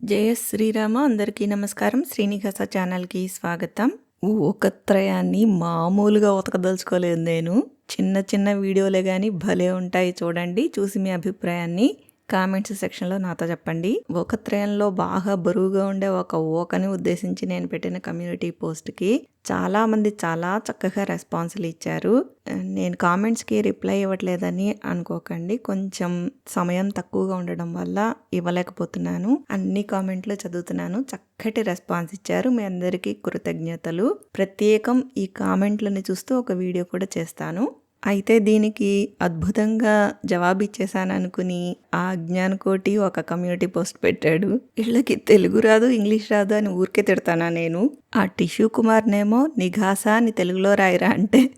జయ శ్రీరామ అందరికీ నమస్కారం. శ్రీనివాస ఛానల్కి స్వాగతం. ఊకత్రయాన్ని మామూలుగా ఉతకదలుచుకోలేదు నేను. చిన్న చిన్న వీడియోలే కానీ భలే ఉంటాయి చూడండి. చూసి మీ అభిప్రాయాన్ని కామెంట్స్ సెక్షన్లో నాతో చెప్పండి. ఒక త్రయంలో బాగా బరువుగా ఉండే ఒక ఓకని ఉద్దేశించి నేను పెట్టిన కమ్యూనిటీ పోస్ట్కి చాలామంది చాలా చక్కగా రెస్పాన్సులు ఇచ్చారు. నేను కామెంట్స్కి రిప్లై ఇవ్వట్లేదని అనుకోకండి. కొంచెం సమయం తక్కువగా ఉండడం వల్ల ఇవ్వలేకపోతున్నాను. అన్ని కామెంట్లు చదువుతున్నాను. చక్కటి రెస్పాన్స్ ఇచ్చారు. మీ అందరికీ కృతజ్ఞతలు. ప్రత్యేకం ఈ కామెంట్లని చూస్తూ ఒక వీడియో కూడా చేస్తాను. అయితే దీనికి అద్భుతంగా జవాబిచ్చేసాను అనుకుని ఆ అజ్ఞానకోటి ఒక కమ్యూనిటీ పోస్ట్ పెట్టాడు. వీళ్ళకి తెలుగు రాదు ఇంగ్లీష్ రాదు అని ఊరికే తిడతానా నేను? ఆ టిష్యూ కుమార్నేమో నిఘాసా అని తెలుగులో రాయరా అంటే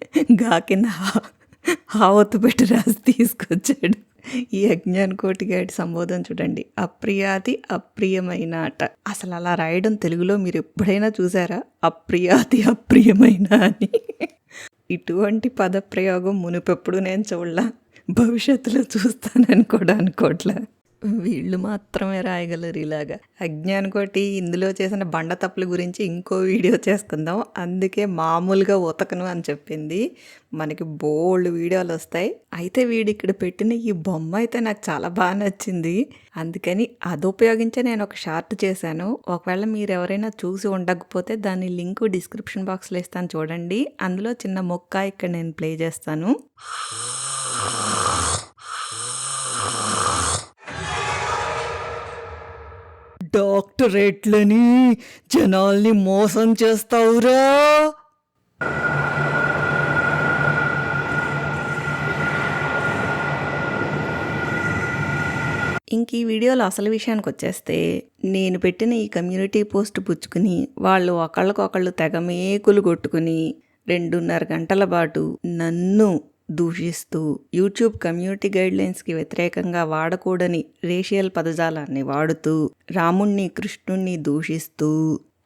గా కింద హా- ఒత్తు పెట్టి రాసి తీసుకొచ్చాడు. ఈ అజ్ఞాన కోటి గారి సంబోధన చూడండి. అప్రియాతి అప్రియమైన అట అసలు అలా రాయడం తెలుగులో మీరు ఎప్పుడైనా చూసారా? అప్రియాతి అప్రియమైన అని. ఇటువంటి పదప్రయోగం మునుపెప్పుడు నేను చూడలా. భవిష్యత్తులో చూస్తానని కూడా అనుకోవట్లే వీళ్ళు మాత్రమే రాయగలరు ఇలాగా అజ్ఞానకోటి ఇందులో చేసిన బండ తప్పుల గురించి ఇంకో వీడియో చేసుకుందాం అందుకే మామూలుగా ఉతకను అని చెప్పింది. మనకి బోల్డ్ వీడియోలు వస్తాయి. అయితే వీడు ఇక్కడ పెట్టిన ఈ బొమ్మ అయితే నాకు చాలా బాగా నచ్చింది. అందుకని అది ఉపయోగించే నేను ఒక షార్ట్ చేశాను. ఒకవేళ మీరు ఎవరైనా చూసి ఉండకపోతే దాని లింక్ డిస్క్రిప్షన్ బాక్స్లో ఇస్తాను చూడండి. అందులో చిన్న మొక్క ఇక్కడ నేను ప్లే చేస్తాను. డాక్టరేట్లని జనాల్ని మోసం చేస్తావురా. ఇంక ఈ వీడియోలో అసలు విషయానికి వచ్చేస్తే నేను పెట్టిన ఈ కమ్యూనిటీ పోస్ట్ పుచ్చుకుని వాళ్ళు ఒకళ్ళకొకళ్ళు తెగ మేకులు కొట్టుకుని రెండున్నర గంటల పాటు నన్ను దూషిస్తూ యూట్యూబ్ కమ్యూనిటీ గైడ్లైన్స్కి వ్యతిరేకంగా వాడకూడని రేషియల్ పదజాలాన్ని వాడుతూ రాముణ్ణి కృష్ణుణ్ణి దూషిస్తూ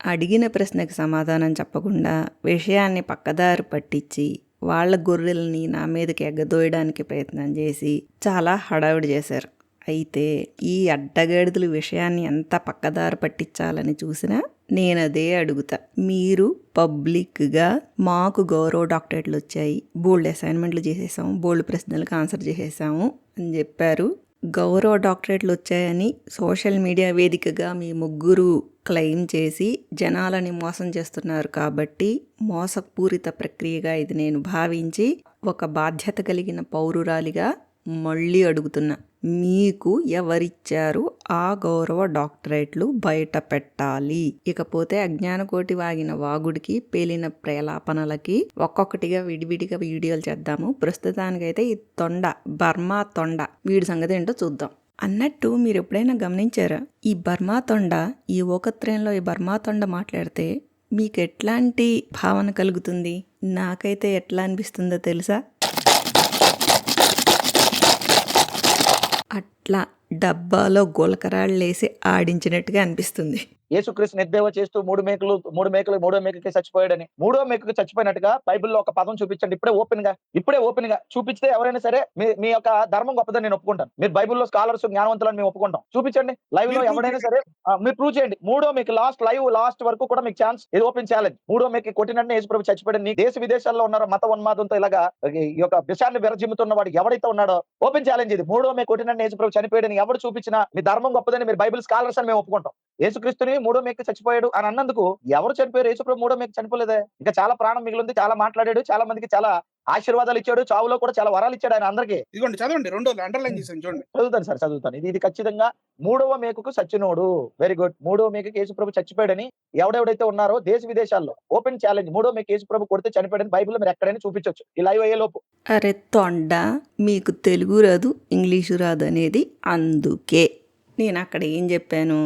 అడిగిన ప్రశ్నకు సమాధానం చెప్పకుండా విషయాన్ని పక్కదారి పట్టించి వాళ్ళ గొర్రెల్ని నా మీదకి ఎగ్గదోయడానికి ప్రయత్నం చేసి చాలా హడావిడి చేశారు. అయితే ఈ అడ్డగాడిదలు విషయాన్ని ఎంత పక్కదారి పట్టించాలని చూసినా నేను అదే అడుగుతా. మీరు పబ్లిక్గా మాకు గౌరవ డాక్టరేట్లు వచ్చాయి బోల్డ్ అసైన్మెంట్లు చేసేసాము. బోల్డ్ ప్రశ్నలకు ఆన్సర్ చేసేసాము అని చెప్పారు. గౌరవ డాక్టరేట్లు వచ్చాయని సోషల్ మీడియా వేదికగా మీ ముగ్గురు క్లెయిమ్ చేసి జనాలని మోసం చేస్తున్నారు కాబట్టి మోసపూరిత ప్రక్రియగా ఇది నేను భావించి ఒక బాధ్యత కలిగిన పౌరురాలిగా మళ్ళీ అడుగుతున్నా. మీకు ఎవరిచ్చారు ఆ గౌరవ డాక్టరేట్లు బయట పెట్టాలి. ఇకపోతే అజ్ఞానకోటి వాగిన వాగుడికి పేలిన ప్రేలాపనలకి ఒక్కొక్కటిగా విడివిడిగా వీడియోలు చేద్దాము. ప్రస్తుతానికైతే ఈ తొండ బర్మా తొండ వీడి సంగతి ఏంటో చూద్దాం. అన్నట్టు మీరు ఎప్పుడైనా గమనించారా? ఈ బర్మా తొండ ఈ ఓకత్రయంలో ఈ బర్మా తొండ మాట్లాడితే మీకు ఎట్లాంటి భావన కలుగుతుంది? నాకైతే ఎట్లా అనిపిస్తుందో తెలుసా? అట్లా డబ్బాలో గులకరాళ్ళేసి ఆడించినట్టుగా అనిపిస్తుంది. యేసుక్రీస్తు నిర్దేవ చేస్తూ మూడు మేకలు మూడు మేకలు మూడో మేకకి చచ్చిపోయాడని. మూడో మేకకి చచ్చిపోయినట్టుగా బైబిల్లో ఒక పదం చూపించండి. ఇప్పుడే ఓపెన్గా ఇప్పుడే ఓపెన్గా చూపిస్తే ఎవరైనా సరే మీ మీ యొక్క ధర్మం గొప్పదని నేను ఒప్పుకుంటాను. మీరు బైబిల్లో స్కాలర్స్ జ్ఞానవంతులని మేము ఒప్పుకుంటాం. చూపించండి. లైవ్లో ఎవరైనా సరే మీరు ప్రూవ్ చేయండి. మూడో మీకు లాస్ట్ లైవ్ లాస్ట్ వరకు కూడా మీకు ఛాన్స్ ఇది ఓపెన్ ఛాలెంజ్. మూడో మీకు కొట్టినట్టు యేసుప్రభు చచ్చిపోయాడు. నీ దేశ విదేశాల్లో ఉన్నారో మత ఉన్మాదంతో ఇలాగా ఈ యొక్క విషయాన్ని విరజిమ్ముతున్న వాడు ఎవరైతే ఉన్నాడో ఓపెన్ ఛాలెంజ్ ఇది. మూడో మీకు కొట్టినట్టు యేసుప్రభు చనిపోయాడని ఎవరు చూపించినా మీ ధర్మం గొప్పదని మీరు బైబిల్ స్కాలర్స్ అని మేము ఒప్పుకుంటాం. యేసుక్రీస్తుని మూడో మేక చచ్చిపోయాడు అని అన్నందుకు ఎవరు చనిపోయారు? యేసుప్రభు మూడో మేక చనిపోలేదే? ఇంకా చాలా ప్రాణం మిగిలింది చాలా మాట్లాడాడు చాలా మందికి చాలా ఆశీర్వాదాలు ఇచ్చాడు చావులో కూడా చాలా వరాలు ఇచ్చాడు ఆయన అందరికీ. ఇదిగోండి చదవండి రెండో అండర్లైన్ చేసాను చూడండి. చదువుతాను సార్ చదువుతాను. ఇది ఇది ఖచ్చితంగా మూడవ మేకకు సచ్చినోడు. వెరీ గుడ్ మూడవ మేకకి యేసుప్రభు చచ్చిపోయాడని ఎవడెవడైతే ఉన్నారో దేశ విదేశాల్లో ఓపెన్ ఛాలెంజ్ మూడో మేక యేసుప్రభు కొడితే చనిపోయాడని బైబిల్ మీరు ఎక్కడైనా చూపించొచ్చు ఈ లైవ్ అయ్యే లోపు. అరే తొండ మీకు తెలుగు రాదు ఇంగ్లీషు రాదు అనేది అందుకే. నేను అక్కడ ఏం చెప్పాను?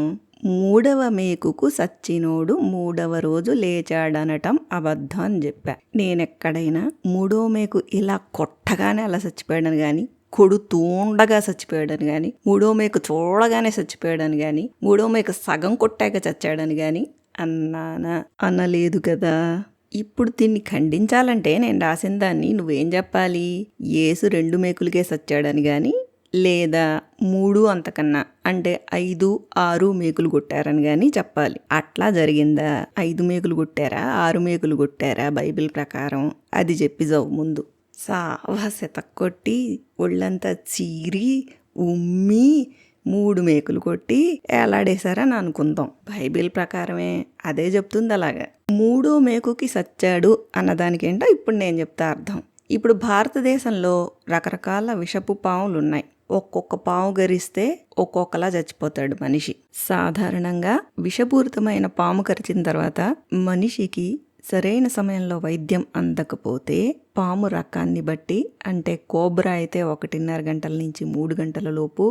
మూడవ మేకుకు సచ్చినోడు మూడవ రోజు లేచాడనటం అబద్ధం అని చెప్పా. నేనెక్కడైనా మూడవ మేకు ఇలా కొట్టగానే అలా చచ్చిపోయాడని కానీ కొడుతూండగా చచ్చిపోయాడని కానీ మూడో మేకు చూడగానే చచ్చిపోయాడని కానీ మూడో మేకు సగం కొట్టాక చచ్చాడని కానీ అన్నానా? అనలేదు కదా. ఇప్పుడు దీన్ని ఖండించాలంటే నేను రాసిన దాన్ని నువ్వేం చెప్పాలి? ఏసు రెండు మేకులకే సచ్చాడని కానీ లేదా మూడు అంతకన్నా అంటే ఐదు ఆరు మేకులు కొట్టారని కానీ చెప్పాలి. అట్లా జరిగిందా? ఐదు మేకులు కొట్టారా? ఆరు మేకులు కొట్టారా? బైబిల్ ప్రకారం అది చెప్పి జవు ముందు. సావసెత కొట్టి ఒళ్ళంతా చీరి ఉమ్మి మూడు మేకులు కొట్టి ఏలాడేశారని అనుకుందాం. బైబిల్ ప్రకారమే అదే చెప్తుంది అలాగా. మూడో మేకుకి సచ్చాడు అన్నదానికేంటో ఇప్పుడు నేను చెప్తా అర్థం. ఇప్పుడు భారతదేశంలో రకరకాల విషపు పాములు ఉన్నాయి ఒక్కొక్క పాము గరిస్తే ఒక్కొక్కలా చచ్చిపోతాడు మనిషి. సాధారణంగా విషపూరితమైన పాము కరిచిన తర్వాత మనిషికి సరైన సమయంలో వైద్యం అందకపోతే పాము రకాన్ని బట్టి అంటే కోబ్రా అయితే ఒకటిన్నర గంటల నుంచి మూడు గంటల లోపు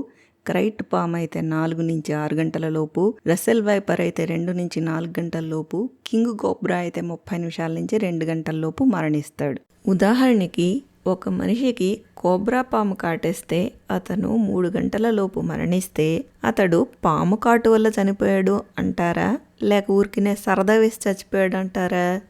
క్రైట్ పామ్ అయితే నాలుగు నుంచి ఆరు గంటల లోపు రసెల్ వైపర్ అయితే రెండు నుంచి నాలుగు గంటల లోపు కింగ్ కోబ్రా అయితే ముప్పై నిమిషాల నుంచి రెండు గంటల లోపు మరణిస్తాడు. ఉదాహరణకి ఒక మనిషికి కోబ్రా పాము కాటేస్తే అతను మూడు గంటల లోపు మరణిస్తే అతడు పాము కాటు వల్ల చనిపోయాడు అంటారా? లేక ఊరికినే సరదా వేసి చచ్చిపోయాడు అంటారా?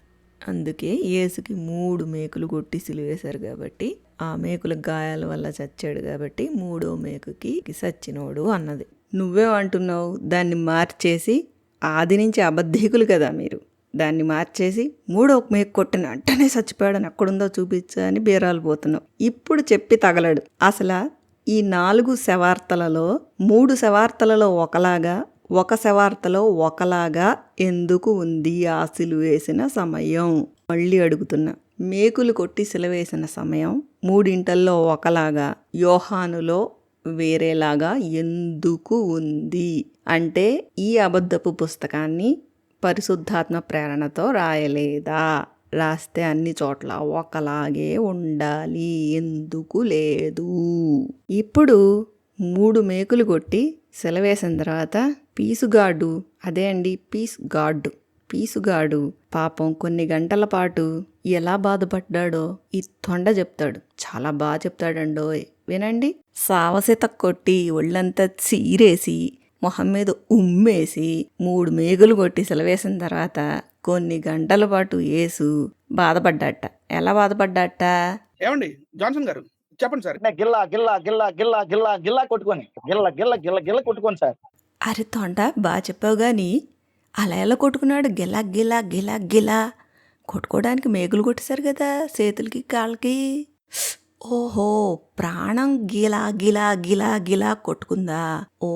అందుకే యేసుకి మూడు మేకులు కొట్టి సిలువేశారు కాబట్టి ఆ మేకుల గాయాల వల్ల చచ్చాడు కాబట్టి మూడో మేకుకి సచ్చినోడు అన్నది. నువ్వేమంటున్నావు? దాన్ని మార్చేసి ఆది నుంచి అబద్ధీకులు కదా మీరు. దాన్ని మార్చేసి మూడో మేక కొట్టిన వెంటనే చచ్చిపోయాడని ఎక్కడుందో చూపించా అని బీరాలు పోతున్నావు. ఇప్పుడు చెప్పి తగలడు. అసలు ఈ నాలుగు శవార్తలలో మూడు శవార్తలలో ఒకలాగా ఒక శవార్తలో ఒకలాగా ఎందుకు ఉంది ఆ వేసిన సమయం? మళ్ళీ అడుగుతున్నా. మేకులు కొట్టి సిలవేసిన సమయం మూడింటల్లో ఒకలాగా యోహానులో వేరేలాగా ఎందుకు ఉంది? అంటే ఈ అబద్ధపు పుస్తకాన్ని పరిశుద్ధాత్మ ప్రేరణతో రాయలేదా? రాస్తే అన్ని చోట్ల ఒకలాగే ఉండాలి. ఎందుకు లేదు? ఇప్పుడు మూడు మేకులు కొట్టి సెలవేసిన తర్వాత పీసుగాడు అదే అండి పీస్ గాడు పీసుగాడు పాపం కొన్ని గంటల పాటు ఎలా బాధపడ్డాడో ఈ తొండ చెప్తాడు. చాలా బాగా చెప్తాడండో వినండి. సావసిత కొట్టి ఒళ్ళంతా చీరేసి మొహం మీద ఉమ్మేసి మూడు మేకులు కొట్టి సెలవేసిన తర్వాత కొన్ని గంటల పాటు ఏసు బాధపడ్డట. ఎలా బాధపడ్డట? ఏమండి? జాన్సన్ గారు చెప్పండి సార్. గిల్లా గిల్లా గిల్లా గిల్లా గిల్లా గిల్లా కొట్టుకొని గిల్ల గిల్ల గిల్ల గిల్ల కొట్టుకొని సార్. అరే తొండ బాగా చెప్పావు కానీ అలా ఎలా కొట్టుకున్నాడు? గిలా గిలా గిలా గిలా కొట్టుకోవడానికి మేకులు కొట్టేశారు కదా చేతులకి కాళ్ళకి. ఓహో ప్రాణం గిలా గిలా గిలా గిలా కొట్టుకుందా? ఓ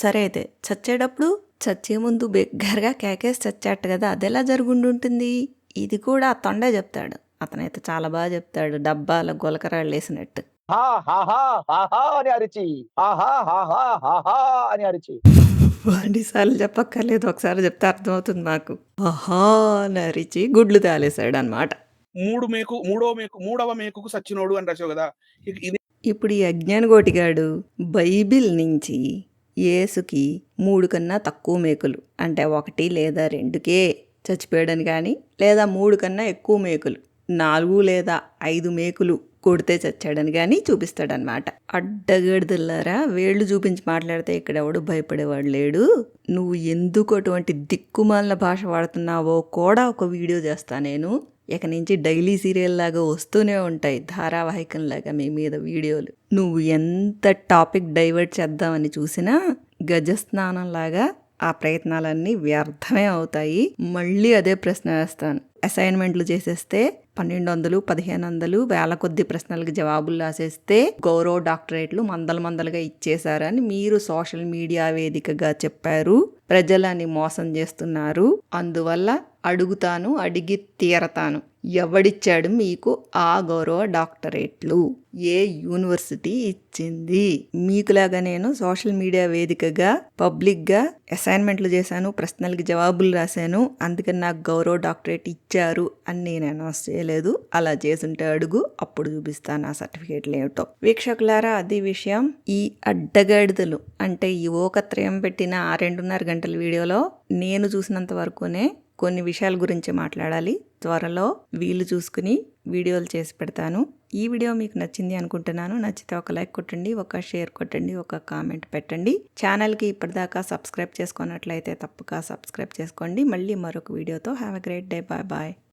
సరే అయితే చచ్చేటప్పుడు చచ్చే ముందు బిగ్గరగా కేకేసి చచ్చాట కదా అదెలా జరుగుండుంటుంది? ఇది కూడా తొండే చెప్తాడు. అతనైతే చాలా బాగా చెప్తాడు డబ్బాల గొలకరాళ్ళు వేసినట్టు హా హా హా హా హా అని అరిచి. ఆహా హా హా హా హా అని అరిచి. ఎన్నిసార్లు చెప్పక్కర్లేదు ఒకసారి చెప్తే అర్థమవుతుంది నాకు ఆహా అని అరిచి గుడ్లు తాలేశాడు అనమాట మూడు మేకు మూడో మేకు మూడవ మేకుకు సచ్చినోడు అని రాసావు కదా. ఇది ఇప్పుడు ఈ అజ్ఞానగోటిగాడు బైబిల్ నుంచి యేసుకి మూడు కన్నా తక్కువ మేకులు. అంటే ఒకటి లేదా రెండుకే చచ్చిపోయాడని కానీ లేదా మూడు కన్నా ఎక్కువ మేకులు. నాలుగు లేదా ఐదు మేకులు కొడితే చచ్చాడని కానీ చూపిస్తాడనమాట అడ్డగడిదల్లారా వేళ్ళు చూపించి మాట్లాడితే ఇక్కడ ఎవడు భయపడేవాడు లేడు. నువ్వు ఎందుకు అటువంటి దిక్కుమాలిన భాష వాడుతున్నావో కూడా ఒక వీడియో చేస్తా నేను. ఇక నుంచి డైలీ సీరియల్ లాగా వస్తూనే ఉంటాయి ధారావాహికంలాగా మీ మీద వీడియోలు. నువ్వు ఎంత టాపిక్ డైవర్ట్ చేద్దామని చూసినా గజస్నానం లాగా ఆ ప్రయత్నాలన్నీ వ్యర్థమే అవుతాయి. మళ్ళీ అదే ప్రశ్న వేస్తాను. అసైన్మెంట్లు చేసేస్తే పన్నెండు వందలు పదిహేను వందలు వేల కొద్ది ప్రశ్నలకు జవాబులు రాసేస్తే గౌరవ డాక్టరేట్లు మందల మందలుగా ఇచ్చేశారని మీరు సోషల్ మీడియా వేదికగా చెప్పారు. ప్రజలని మోసం చేస్తున్నారు. అందువల్ల అడుగుతాను అడిగి తీరతాను. ఎవడిచ్చాడు మీకు ఆ గౌరవ డాక్టరేట్లు? ఏ యూనివర్సిటీ ఇచ్చింది? మీకులాగా నేను సోషల్ మీడియా వేదికగా పబ్లిక్గా అసైన్మెంట్లు చేశాను ప్రశ్నలకి జవాబులు రాశాను అందుకని నాకు గౌరవ డాక్టరేట్ ఇచ్చారు అని నేను అనౌన్స్ చేయలేదు. అలా చేసుంటే అడుగు అప్పుడు చూపిస్తాను ఆ సర్టిఫికేట్లు ఏమిటో. వీక్షకులారా అది విషయం ఈ అడ్డగాడిదలు. అంటే ఈ ఓకత్రయం పెట్టిన ఆ రెండున్నర గంటల వీడియోలో నేను చూసినంత వరకునే కొన్ని విషయాల గురించి మాట్లాడాలి. త్వరలో వీలు చూసుకుని వీడియోలు చేసి పెడతాను. ఈ వీడియో మీకు నచ్చింది అనుకుంటున్నాను. నచ్చితే ఒక లైక్ కొట్టండి ఒక షేర్ కొట్టండి ఒక కామెంట్ పెట్టండి. ఛానల్కి ఇప్పటిదాకా సబ్స్క్రైబ్ చేసుకున్నట్లయితే తప్పక సబ్స్క్రైబ్ చేసుకోండి. మళ్ళీ మరొక వీడియోతో. Have a great day. Bye bye.